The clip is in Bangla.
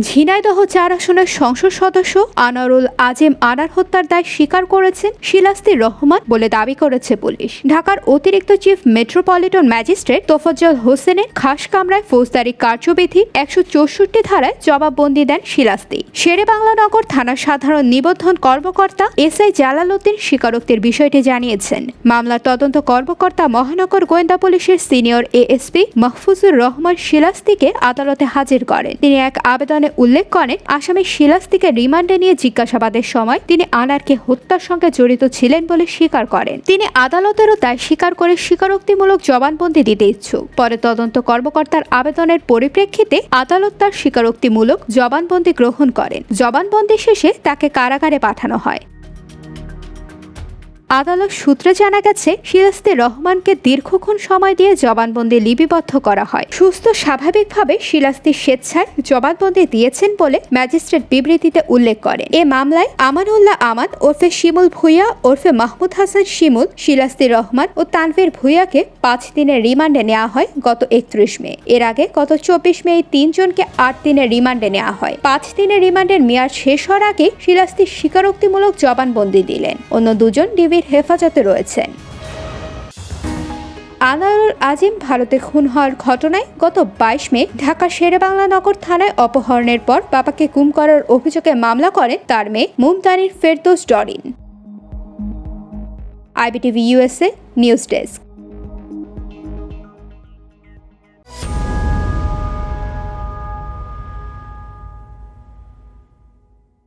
ঝিনাইদহ চার আসনের সংসদ সদস্য আনারুল আজিম আনার হত্যার দায় স্বীকার করেছেন শিলাস্তির রহমান বলে দাবি করেছে পুলিশ। ঢাকার অতিরিক্ত চিফ মেট্রোপলিটন ম্যাজিস্ট্রেট তোফাজ্জল হোসেনের খাস কামরায় ফৌজদারি কার্যবিধি একশো চৌষট্টি ধারায় জবাববন্দি দেন শিলাস্তি। শেরে বাংলানগর থানার সাধারণ নিবন্ধন কর্মকর্তা এস আই জালালউদ্দিন স্বীকারোক্তির বিষয়টি জানিয়েছেন। মামলার তদন্ত কর্মকর্তা মহানগর গোয়েন্দা পুলিশের সিনিয়র এএসপি মাহফুজুর রহমান শিলাস্তিকে আদালতে হাজির করেন। তিনি এক আবেদনে উল্লেখ করেন, আসামি শিলাস্তিকে রিমান্ডে নিয়ে জিজ্ঞাসাবাদের সময় তিনি আনারকে হত্যার সঙ্গে জড়িত ছিলেন বলে স্বীকার করেন। তিনি আদালতেরও দায় স্বীকার করে স্বীকারোক্তিমূলক জবানবন্দি দিতে ইচ্ছুক। পরে তদন্ত কর্মকর্তার আবেদনের পরিপ্রেক্ষিতে আদালত তার স্বীকারোক্তিমূলক জবানবন্দি গ্রহণ করেন। জবানবন্দি শেষে তাকে কারাগারে পাঠানো হয়। আদালত সূত্রে জানা গেছে শিলাস্তি রহমানকে দীর্ঘক্ষণ সময় দিয়ে জবানবন্দি লিপিবদ্ধ করা হয়। সুস্থ, স্বাভাবিকভাবে শিলাস্তি স্বেচ্ছায় জবানবন্দি দিয়েছেন বলে ম্যাজিস্ট্রেট বিবৃতিতে উল্লেখ করে এ মামলায় আমানুল্লাহ আমাদ ওরফে শিমুল ভুইয়া, ওরফে মাহমুদ হাসান শিমুল শিলাস্তি রহমান ও তানভীর ভুইয়াকে পাঁচ দিনের রিমান্ডে নেওয়া হয় গত একত্রিশ মে। এর আগে গত চব্বিশ মে এই তিনজনকে আট দিনের রিমান্ডে নেওয়া হয়। পাঁচ দিনের রিমান্ডের মেয়াদ শেষ হওয়ার আগে শিলাস্তি স্বীকারোক্তিমূলক জবানবন্দি দিলেন। অন্য দুজন ডিবির হেফাজতে রয়েছেন। আনারুল আজিম ভারতে খুন হওয়ার ঘটনায় গত বাইশ মে ঢাকা শেরেবাংলা নগর থানায় অপহরণের পর বাবাকে গুম করার অভিযোগে মামলা করেন তার মেয়ে মুমতানির Ferdous Dorin. IBTV USA news desk.